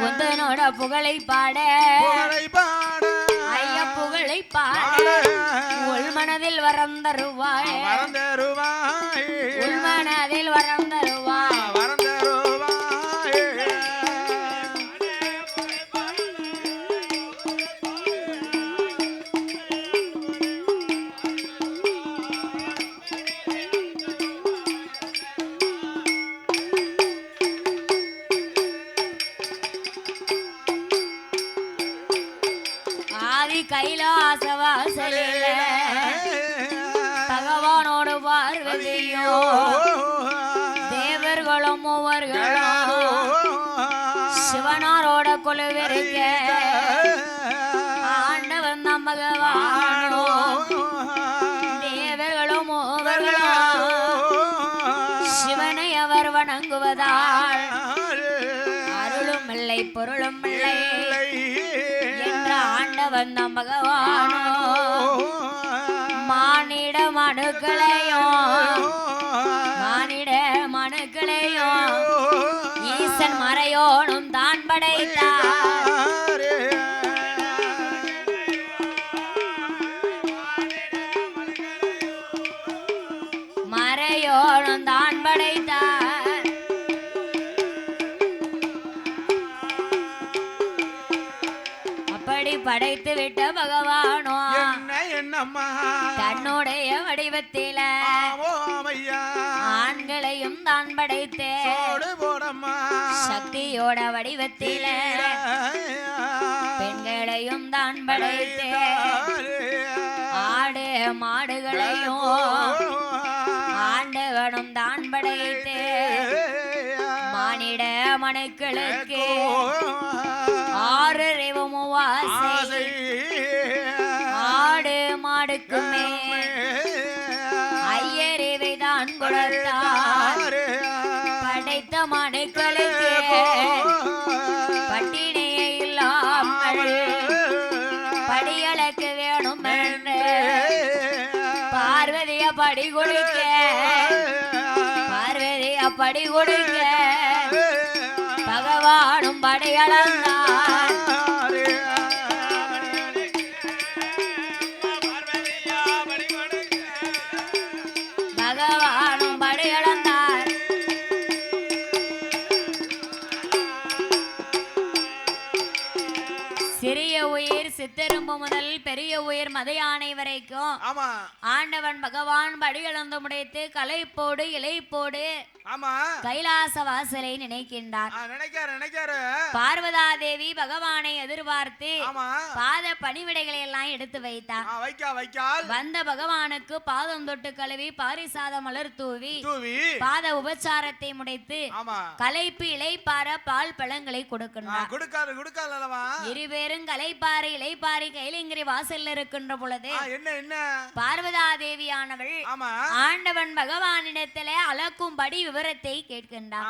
உந்தனோட புகழை பாட. ஐய புகழை பாட. உள் மனதில் வரம் தருவாய் வரம் தருவாய் உள் மனதில் வரம் தேவர்களும் மூவர்களும் சிவனாரோட குழுவிருக்க ஆண்டவன் நம் பகவானோ. தேவர்களும் மூவர்களும் சிவனை அவர் வணங்குவதால் அருளும் இல்லை பொருளும் இல்லை என்ற ஆண்டவன் நம் பகவானோ. மானிட மனுக்களையும் மனுக்களையும் ஈசன் மறையோனும் தான் படைத்தார். மறையோனும் தான் படைத்தார். படைத்து விட்ட பகவானோ? என்ன என்னம்மா? தன்னுடைய வடிவத்தில ஆண்களையும் தான் படைத்தே. சக்தியோட வடிவத்தில பெண்களையும் தான் படைத்தே. ஆடு மாடுகளையும் ஆண்டவனும் தான் படைத்தே. மானிட மனுக்களுக்கு ஆறு அறிவும் வாசை ஆடு மாடுக்குமே ஐயறிவை தான் கொடுத்தார் படைத்த மனுக்களுக்கு பட்டினியே இல்லாமல் படியளக்கு வேணும் என்று பார்வதிய படி கொடுக்க. பார்வதிய படி கொடுக்க. ಅಳಲ್ಲ பெரிய உயிர் மத யானை வரைக்கும். ஆமா. ஆண்டவன் பகவான் படியளந்து முடைத்து களைப்போடு இலைப்போடு ஆமா. கைலாச வாசலை நினைக்கின்றார். நினைக்காரு நினைக்காரு. பார்வதா தேவி பகவானை எதிர்பார்த்து ஆமா. பாத பணிவிடைகளை எல்லாம் எடுத்து வைத்தார். வைக்கா வைக்கால். வந்த பகவானுக்கு பாதம் தொட்டு கழுவி பாரிசாத மலர் தூவி பாத உபச்சாரத்தை முடித்து ஆமா. களைப்பு இலைப்பார பால் பழங்களை ஆ, கொடுக்கின்றார் கொடுக்காது கொடுக்காது இருபேரும் கலைப்பாறை இலைப்பாறை கைலிங்கிரி வாசல்ல இருக்கின்ற பொழுது என்ன என்ன? பார்வதா தேவியானவள் ஆமா. ஆண்டவன் பகவானிடத்திலே அளக்கும்படி விவரத்தை கேட்கின்றார்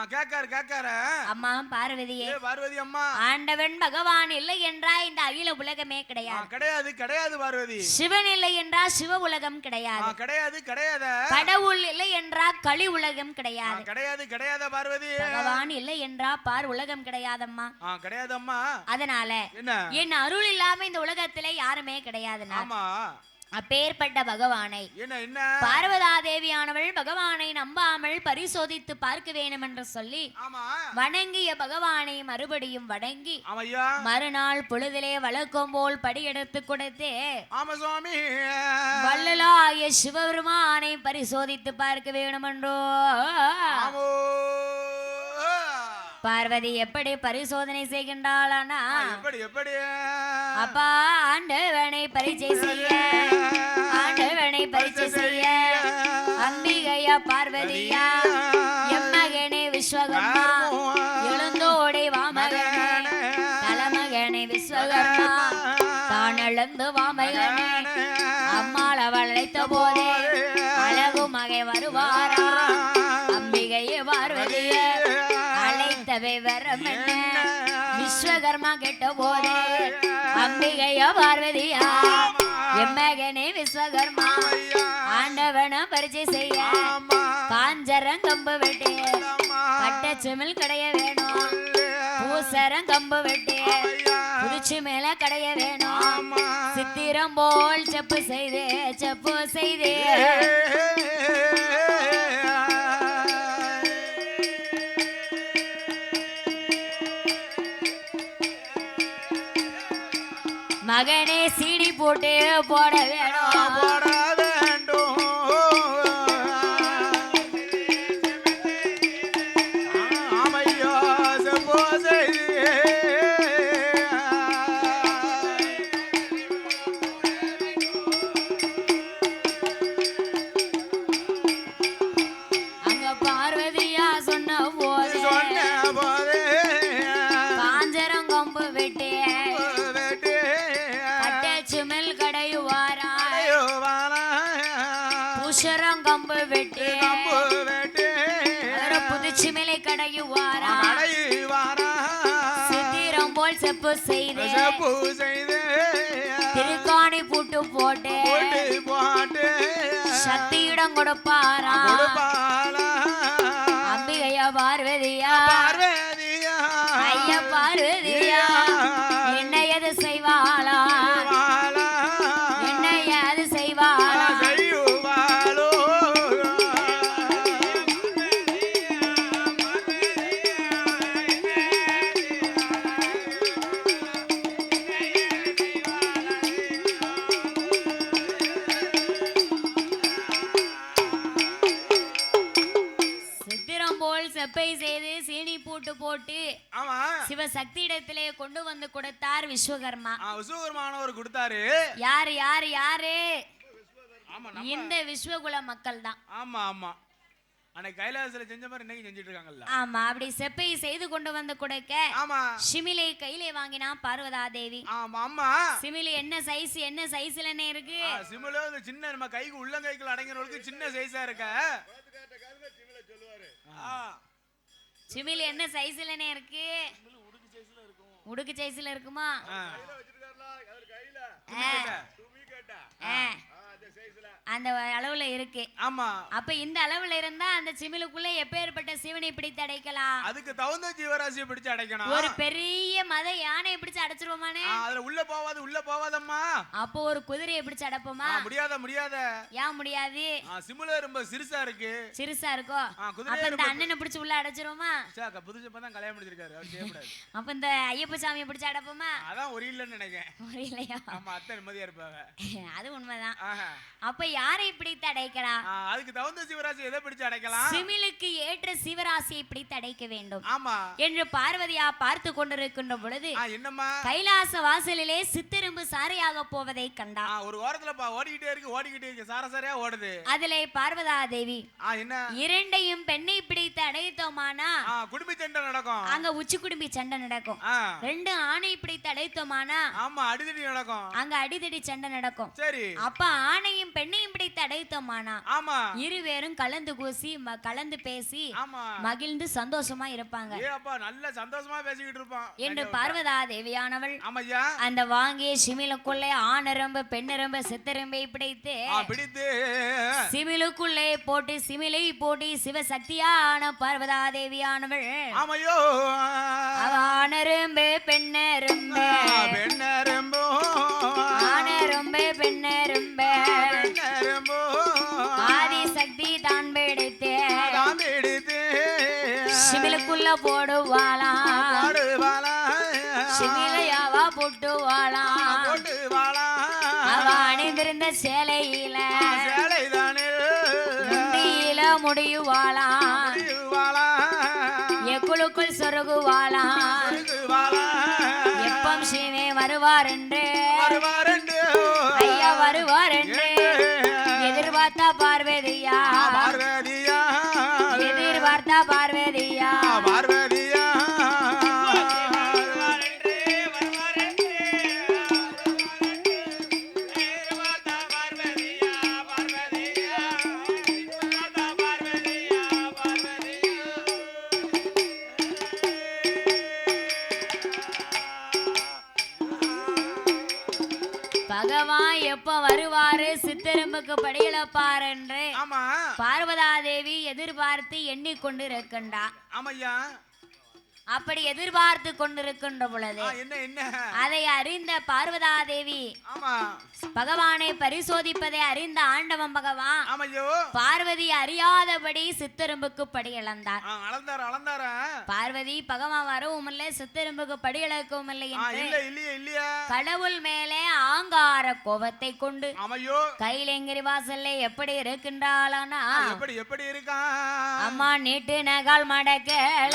அம்மா பார்வதியே பார்வதி அம்மா. ஆண்டவன் பகவான் இல்லை என்றா இந்த அகில உலகமே கிடையாது. கிடையாது கிடையாது பார்வதி. சிவன் இல்லை என்றா சிவ உலகம் கிடையாது. கிடையாது கிடையாது. கடவுள் இல்லை என்றா களி உலகம் கிடையாது. கிடையாது கிடையாது பார்வதி? பகவான் இல்லை என்றா பார் உலகம் கிடையாதம்மா. ஆ கிடையாது அம்மா அதனால என்ன? என் அருள் இல்லாம இந்த உலகத்திலே யாருமே கிடையாதுன்னா ஆமா. அப்பேற்பட்ட பகவானை பார்வதா தேவியானவள் பகவானை நம்பாமல் பரிசோதித்து பார்க்க வேணும் என்று சொல்லி வணங்கிய பகவானை மறுபடியும் வணங்கி மறுநாள் பொழுதிலே வழக்கம் போல் படியெடுத்து கொடுத்து வள்ளலாய சிவபெருமானை பரிசோதித்து பார்க்க வேணுமென்றோ? ஆமோ. பார்வதி எப்படி பரிசோதனை செய்கின்றாளானா? எப்படி எப்படி? அப்பா ஆண்டவனை பரிச்சை செய்ய ஆண்டவனை பரிச்சை செய்ய. அம்பிகையா பார்வதியா எம்மகனே விஸ்வகர்மா எழுந்தோடை வாமகனே தலமகனே விஸ்வகர்மா தான் எழுந்து வாமகனே அம்மாள் அவள் அழைத்த போதே. அழகு மகை வருவாரா? விஸ்வகர்மா கெட்ட போதே. அம்பிகையா பார்வதியா? எம்மகனே விஸ்வகர்மா. ஆண்டவன பரிச்சை செய்ய. காஞ்சரங்கம்பு வெட்டி. பட்ட சிமிழ் கடைய வேணும். பூசரம் கம்பு வெட்டி. ஐயா குதிச்சு மேல கடைய வேணும். சித்திரம் போல் செப்பு செய்து செப்பு செய்து. மகனே சீடி போட்டு போட வேணும். சித்திரம் போல் செப்பு செய்து. செப்பு செய்து. திருக்காணி பூட்டு போட்டு. சக்தியிடம் கொடுப்பாரா? கொடுப்பாளா? அம்பிகையா பார்வதியா? பார்வதியா பூட்டு ஆமா. சிவசக்தி இடத்திலே கொண்டு வந்து கொடுத்தார் விஸ்வகர்மா. ஆ, விசுவகர்மானவர் கொடுத்தாரு. யாரு யாரு யாரு? ஆமா நம்ம- இந்த விஸ்வகுல மக்கள் தான் ஆமா ஆமா. அன்னைக்கு கைலாசத்துல செஞ்ச மாதிரி இன்னைக்கு செஞ்சுட்டு இருக்காங்கல்ல ஆமா அப்படி செப்பை செய்து கொண்டு வந்து கொடுக்க ஆமா. சிமிலை கையிலே வாங்கினா பார்வதா தேவி ஆமா ஆமா. சிமிலி என்ன சைஸ் என்ன சைஸ்ல என்ன இருக்கு? சிமிலோ இந்த சின்ன நம்ம கைக்கு உள்ளங்கைக்குள்ள அடங்கிறவங்களுக்கு சின்ன சைஸா இருக்க. ஆ, சிமிலி என்ன சைஸ்ல என்ன இருக்கு? உடுக்கு சைஸ்ல இருக்குமா. அந்த அளவுல இருக்கு. ஆமா. அப்ப இந்த அளவுல இருந்தா அந்த சிமிலுக்குள்ள எப்பேற்பட்ட சிவனை பிடித்து அடைக்கலாம். அதுக்கு தகுந்த ஜீவராசியை பிடிச்சு அடைக்கணும். ஒரு பெரிய மத யானையை பிடிச்சு அடைச்சிருவோமானே? அதுல உள்ள போவாது உள்ள போவாதம்மா. அப்போ ஒரு குதிரையை பிடிச்சு அடைப்போமா? முடியாத முடியாத. ஏன் முடியாது. ஆ, சிமிலர் ரொம்ப சிறுசா இருக்கு. சிறுசா இருக்கோ? அப்ப இந்த அண்ணனை பிடிச்சு உள்ள அடைச்சிருவோமா? சாக்கா புதுசு தான் கல்யாணம் முடிச்சிருக்காரு. அவர் செய்யக்கூடாது. அப்ப இந்த ஐயப்ப சாமியை பிடிச்சு அடைப்போமா? அதான் ஒரு இல்லைன்னு நினைக்கிறேன். புரியலையா ஆமா அத்தை நிம்மதியா இருப்பாங்க. அது உண்மைதான். அப்ப யாரை பிடித்து அடைக்கலாம்? ஆ, அதுக்கு தகுந்த சிவராசி எதை பிடிச்சு அடைக்கலாம்? சிமிலுக்கு ஏற்ற சிவராசியை பிடித்து அடைக்க வேண்டும். ஆமா. என்று பார்வதியா பார்த்து கொண்டிருக்கின்ற பொழுது என்னம்மா? கைலாச வாசலிலே சித்தெரும்பு சாரையாக போவதை கண்டா ஒரு ஓரத்துல ஓடிக்கிட்டே இருக்கு ஓடிக்கிட்டே இருக்கு. சார சாரையா ஓடுது. அதிலே பார்வதா தேவி என்ன? இரண்டையும் பெண்ணை பிடித்து அடைத்தோமானா? குடும்பி சண்டை நடக்கும். அங்க உச்சி குடும்பி சண்டை நடக்கும். ரெண்டு ஆணை பிடித்து அடைத்தோமானா? ஆமா அடிதடி நடக்கும். அங்க அடிதடி சண்டை நடக்கும். சரி. அப்ப ஆணையும் பெண்ணையும் பிடித்து அடைத்தோமானா? ஆமா. இருவேரும் கலந்து கூசி கலந்து பேசி மகிழ்ந்து சந்தோஷமா இருப்பாங்க. நல்ல சந்தோஷமா பேசிக்கிட்டு இருப்பான் என்று பார்வதா தேவியானவள் அந்த வாங்கிய சிமிலுக்குள்ளே ஆணரம்பு பெண்ணரம்பு சித்தரம்பை பிடித்து பிடித்து. சிமிலுக்குள்ளே போட்டு சிமிலை போட்டு சிவசக்தியான பார்வதா தேவியானவள். ஆமையோ. ஆணரும்பு பெண்ணரும்பு. பெண்ணரும்போ. சிமிலுக்குள்ள போடுவாளா? பாடுவாளா? சிமிலையாவா போட்டுவாளா? அவ அணிந்திருந்த சேலையில முந்தியில முடியுவாளா? எக்குழுக்குள் சொருகுவாளா? எப்பம் சிவே வருவார் என்று ஐயா வருவார் என்று? எதிர்பார்த்தா பார்வதியா? பார்வதியா. எதிர்பார்த்தா பார்வதியா? பார்வதியா. பகவான் எப்ப வருவாரு சித்தெரும்புக்கு படியிழப்பார் எண்ணிக்கொண்டு இருக்கண்டா ஆமையா அப்படி எதிர்பார்த்து கொண்டிருக்கின்ற பொழுது ஆ, என்ன என்ன? அதை அறிந்த பார்வதா தேவி பகவானை பரிசோதிப்பதை அறிந்த ஆண்டவன் பகவான் பார்வதி அறியாதபடி சித்தெரும்புக்கு படி இழந்தார். பார்வதி பகவான் வரவும் இல்லை சித்தெரும்புக்கு படி இழக்கவும் இல்லை என்று கடவுள் மேலே ஆங்கார கோபத்தை கொண்டு ஆமையோ. கையிலங்கிரி வாசல்ல எப்படி இருக்கின்றாளானா? எப்படி எப்படி இருக்கான் அம்மா நீட்டு நகால் மடக்கேள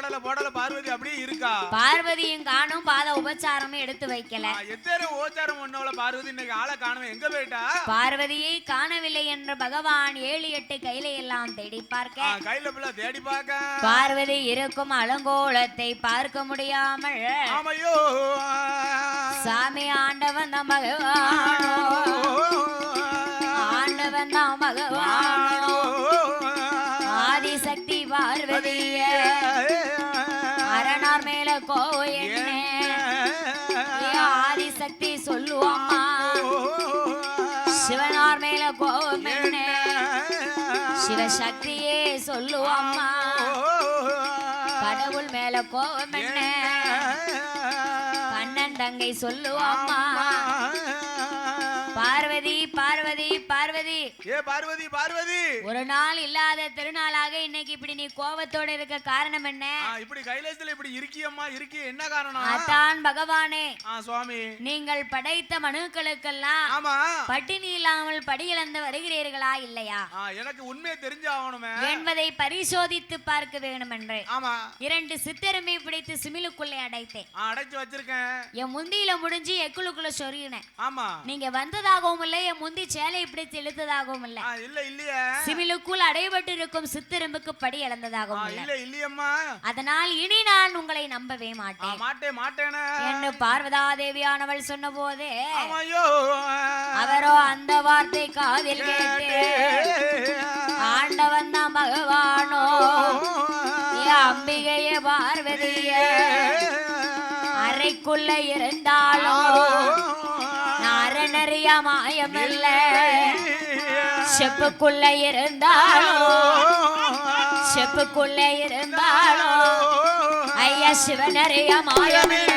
போடல போடல பார்வதி அப்படியே இருக்கா? பார்வதியும் காணும் பாத உபச்சாரமும் எடுத்து வைக்கல. எத்தனை ஓச்சாரம் ஒண்ணவள பார்வதி? இன்னைக்கு ஆளை காணுமே எங்க போயிட்டா? பார்வதியை காணவில்லை என்று பகவான் ஏழு எட்டு கையில எல்லாம் தேடி பார்க்க. கையில பிள்ளை தேடி பார்க்க. பார்வதி இருக்கும் அலங்கோலத்தை பார்க்க முடியாமல். ஆமையோ சாமி ஆண்டவன் தான் பகவானோ. ஆண்டவன் தான் பகவானோ. ஆதிசக்தி பார்வதிய. என்ன? ஆதிசக்தி சொல்லுவாம்மா. சிவனார் மேல கோவம் என்ன? சிவசக்தியே சொல்லுவாம்மா. கடவுள் மேல கோவம் என்ன? கண்ணன் தங்கை சொல்லுவாம்மா. பார்வதி பார்வதி பார்வதி. ஏ பார்வதி பார்வதி. ஒரு நாள் இல்லாத திருநாளாக இன்னைக்கு இப்படி நீ கோவத்தோட இருக்க காரணம் என்ன? இப்படி கைலாசத்துல இப்படி இருக்கியம்மா இருக்கி என்ன காரணம்? அதான் பகவானே. சுவாமி. நீங்கள் படைத்த மனுக்களுக்கெல்லாம் ஆமா. பட்டினி இல்லாமல் படியிழந்து வருகிறீர்களா இல்லையா? எனக்கு உண்மையை தெரிஞ்சு ஆகணுமே. என்பதை பரிசோதித்து பார்க்க வேண்டும் என்று ஆமா. இரண்டு சித்தருமை பிடித்து சிமிலுக்குள்ளே அடைத்தேன். அடைச்சு வச்சிருக்கேன். என் முந்தியில முடிஞ்சு எக்குளுக்குள்ள சொருகினேன் ஆமா. நீங்க வந்ததாகவும் இல்லை என் முந்தி சேலை பிடித்து இழுத்ததாகவும் இல்லை. இல்ல இல்லையே. சிமிலுக்குள் அடைபட்டு இருக்கும் சித்தெரும்புக்கு படி இழந்ததாகவும் இல்லை. இல்ல இல்லையம்மா. அதனால் இனி நான் உங்களை நம்பவே மாட்டேன். மாட்டேன் மாட்டேனே. என்று பார்வதா தேவியானவள் சொன்ன போதே அவரோ அந்த வார்த்தை காதில் கேட்டு ஆண்டவன் தான் பகவானோ அம்பிகைய பார்வதிய அறைக்குள்ள இருந்தாலும் அறநறிய மாயமில்ல செப்புக்குள்ள இருந்தாலும் செப்புக்குள்ள இருந்தாலும் ஐயா சிவனறிய மாயமில்ல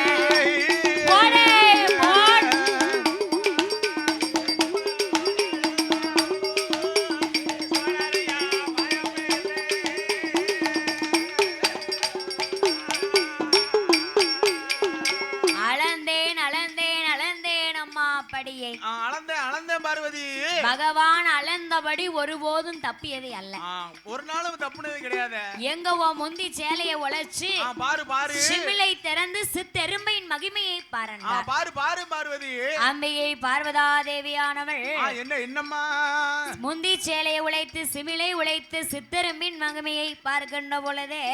அம்மா படியை ஆ, அளந்தேன் அளந்தேன் பார்வதி. பகவான் அளந்தபடி ஒருபோதும் தப்பியது அல்ல. ஒரு நாளும் தப்புனது கிடையாது. எங்க உன் முந்தி சேலையை உழைச்சு பாரு பாரு. சிமிலை திறந்து சித்தெரும்பையின் மகிமையை ஆ, பாருங்கள் பாரு பாரு பார்வதி. அம்பிகை பார்வதா தேவியானவள். என்ன என்னம்மா? முந்தி சேலையை உழைத்து சிமிலை உழைத்து சித்தெரும்பின் மகிமையை பார்க்கின்ற பொழுதே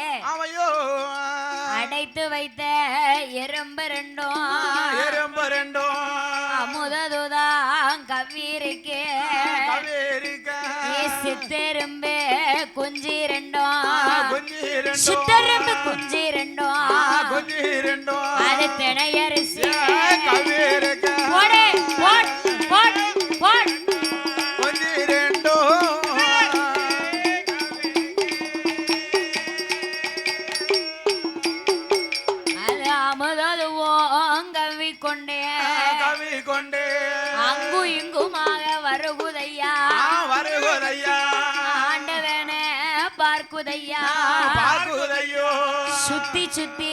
அடைத்து வைத்த எறும்பு ரெண்டும். எறும்பு ரெண்டும். அமுததுதான் கவ்விருக்கு கவேரிக்கா. சித்தெரும்பு குஞ்சி ரெண்டும் சித்தெரும்பு குஞ்சி ரெண்டும் கொஞ்சி ரெண்டும் அது திணையரிசி. சுத்தி சுத்தி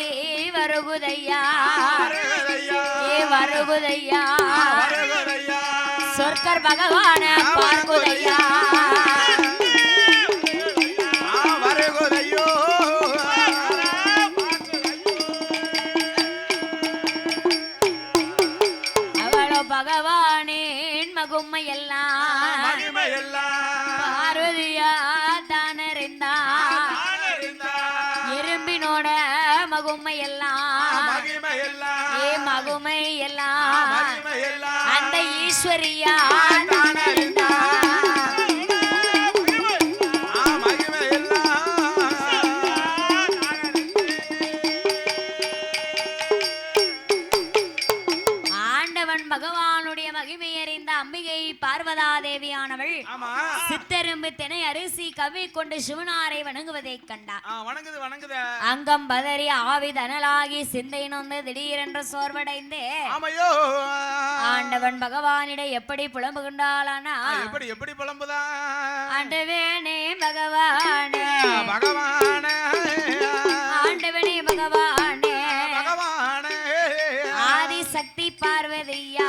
வருகுதையா? வருகுதையா? சொர்க்கர் பகவான பார்க்குதையா? அவளோ பகவானின் மகுமை எல்லாம் ஏ அந்த ஈஸ்வரியா. ஆண்டவன் பகவானுடைய மகிமை அறிந்த அம்பிகை பார்வதா தேவியானவள் ஆமா சித்தெரும்பு தினை அரிசி கவி கொண்டு சிவனாரை வணங்குவதைக் கண்டார். வணங்குது வணங்குத. அங்கம் பதறி ஆவி தனலாகி சிந்தை நொந்து திடீரென்று சோர்வடைந்து. ஆண்டவன் பகவானிட எப்படி புலம்புகின்றாளானா? எப்படி எப்படி புலம்புதா? ஆண்டவனே பகவானே. பகவானே ஆண்டவனே பகவானே. பகவானே ஆதிசக்தி பார்வதியா?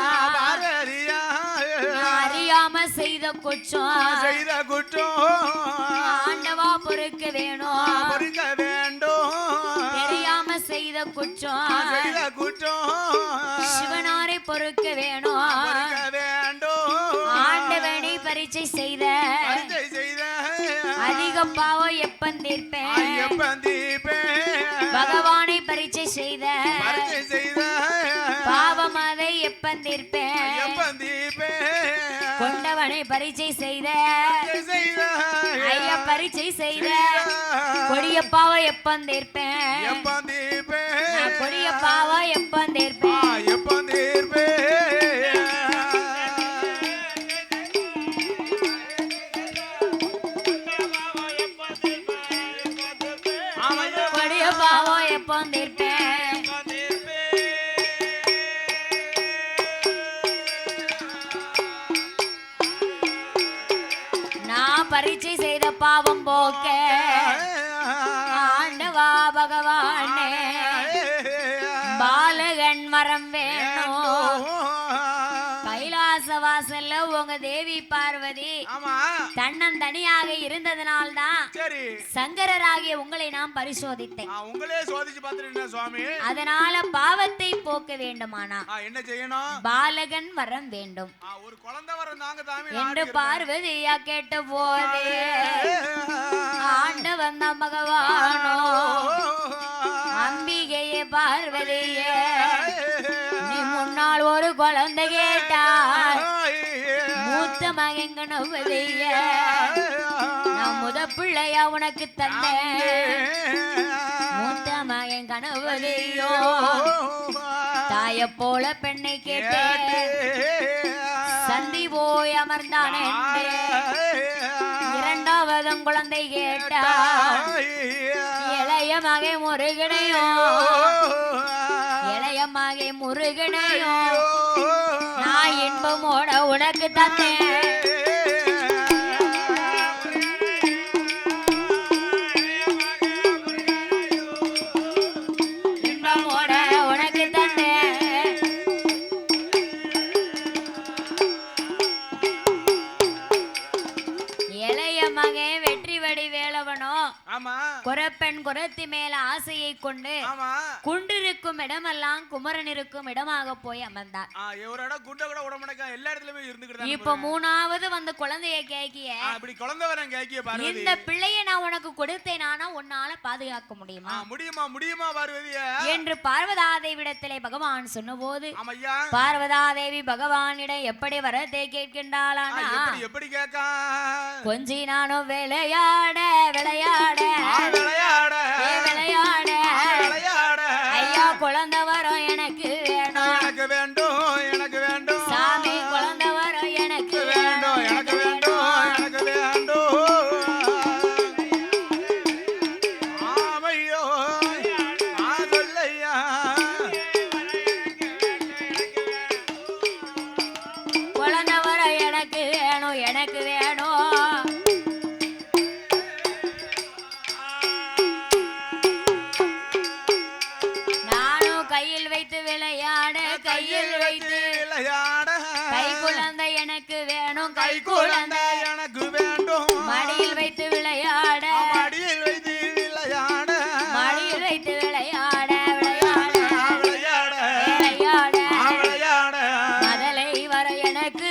செய்த குற்றம். செய்த குற்றம். ஆண்டவா பொறுக்க வேணும். பொறுக்க வேண்டும். தெரியாம செய்த குற்றம். செய்த குற்றம். சிவனாரை பொறுக்க வேணும். பொறுக்க வேண்டும். ஆண்டவனை பரீட்சை செய்த. பரிச்சை செய்த. அதிக பாவம் எப்பன் தீர்ப்பேன். பகவானை பரீட்சை செய்த. பரிச்சை செய்த. பாவம் அதை எப்பன் தீர்ப்பேன் ஐயப்பன் தீபே கொண்டவனை பரீட்சை செய்த. ஐயா பரீட்சை செய்த. கொடிய பாவம் எப்பன் தீர்ப்பேன் பாவம் வாசல்ல உங்க தேவி பார்வதி. ஆமா. தன்னந்தனியாக இருந்ததனால்தான் சரி. சங்கரராகிய உங்களை நான் பரிசோதித்தேன். உங்களே சோதிச்சு பார்த்துட்டீங்க சுவாமி? அதனால பாவத்தை போக்க வேண்டுமானா? என்ன செய்யணும்? பாலகன் வரம் வேண்டும். ஒரு குழந்தை வரம் தாங்க தாமி என்று பார்வதியா கேட்ட போதே ஆண்டவன் தான் பகவானோ அம்பிகையே பார்வதியே நீ முன்னால் ஒரு குழந்தை கேட்டார் மூத்த மகன் கணவதிய நான் முத பிள்ளையா உனக்கு தந்தேன். மூத்த மகன் கணவதியோ தாய போல பெண்ணை கேட்டேன். சந்தி போய் அமர்ந்தானே இரண்டாவதும் குழந்தை கேட்டா இளைய மகை முருகனையோ. இளைய மகை முருகனையோ. மோட உனக்கு தந்தேன். உனக்கு தந்தேன். இளைய மகன் வெற்றி வடி வேலவனோ ஆமா. குரப்பெண் குரத்தி மேல ஆசையை கொண்டு ஆமா. குண்டிருக்கும் இடமெல்லாம் குமரன் இருக்கும் இடமாக போய் அமர்ந்தார். ஒரு இடம் குண்ட கூட எல்லா இடத்துலயுமே இருந்துக்கிட்டு இப்ப மூணாவது வந்து குழந்தைய கேக்கிய குழந்தை வரேன் கேக்கிய பார்வதி. இந்த பிள்ளைய நான் உனக்கு கொடுத்தேன் ஆனா உன்னால பாதுகாக்க முடியுமா? முடியுமா முடியுமா பார்வதிய? என்று பார்வதாதேவிடத்திலே பகவான் சொன்னபோது ஆமையா? பார்வதாதேவி பகவானிடம் எப்படி வரத்தை கேட்கின்றாளானா எப்படி கேக்கா கொஞ்சி நானும் விளையாட விளையாட விளையாட. விளையாட. விளையாட ஐயா குழந்தை வரும் எனக்கு வேணும். எனக்கு வேண்டும்.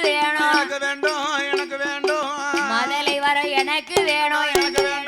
எனக்கு வேணும் எனக்கு வேண்டும் மதலை வர எனக்கு வேணும் எனக்கு வேணும்.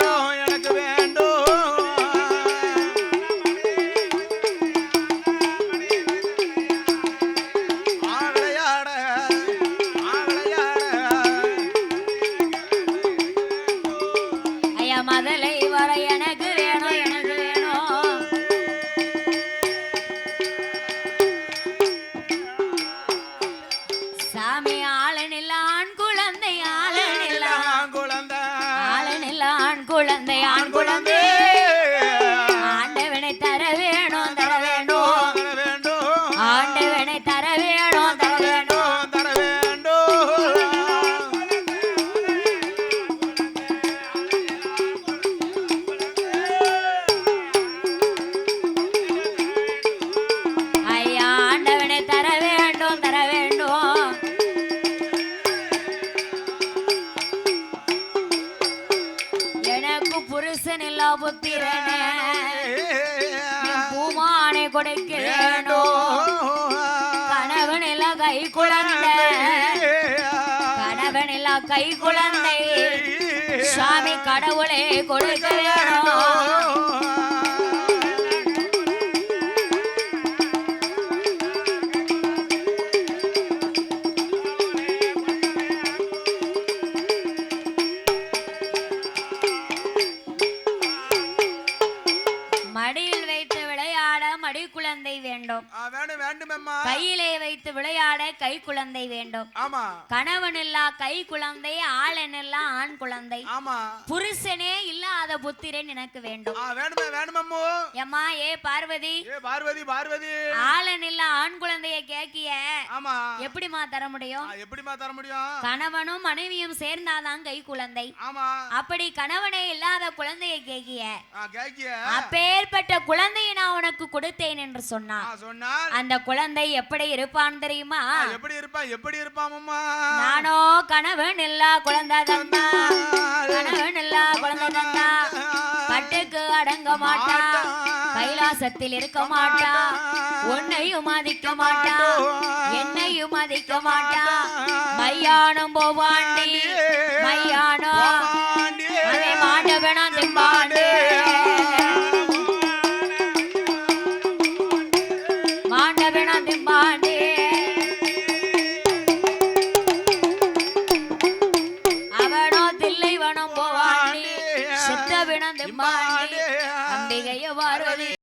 கடவுளே குழந்தை வேண்டும். ஆமா. கணவன் இல்லா கை குழந்தை ஆளன் இல்லா ஆண் குழந்தை. ஆமா. புருஷனே இல்லாத புத்திரன் எனக்கு வேண்டும். ஆ, வேண்டுமே வேண்டுமம்மோ எம்மா ஏ பார்வதி. ஏ பார்வதி பார்வதி. ஆளன் இல்லா ஆண் குழந்தைய கேக்கிய. ஆமா. எப்படிம்மா தர முடியும்? எப்படிம்மா தர முடியும்? கணவனும் மனைவியும் சேர்ந்தாதான் கை குழந்தை. ஆமா. அப்படி கணவனே இல்லாத குழந்தைய கேக்கிய. அப்பேற்பட்ட குழந்தையை நான் உனக்கு கொடுத்தேன் என்று சொன்னான். அந்த குழந்தை எப்படி இருப்பான் தெரியுமா? எப்படி இருப்பா? எப்படி இருப்பாமம்மா நானோ கணவன் இல்லா குழந்தை தந்தா கணவன் இல்லா குழந்தை தந்தா கட்டுக்கு அடங்க மாட்டா. கைலாசத்தில் இருக்க மாட்டா. உன்னையும் மதிக்க மாட்டா. என்னையும் மதிக்க மாட்டா. மையானம் போவாண்டி. மையானம் அதே மாண்டவனம் திம்பாண்டு. தில்லை வனம்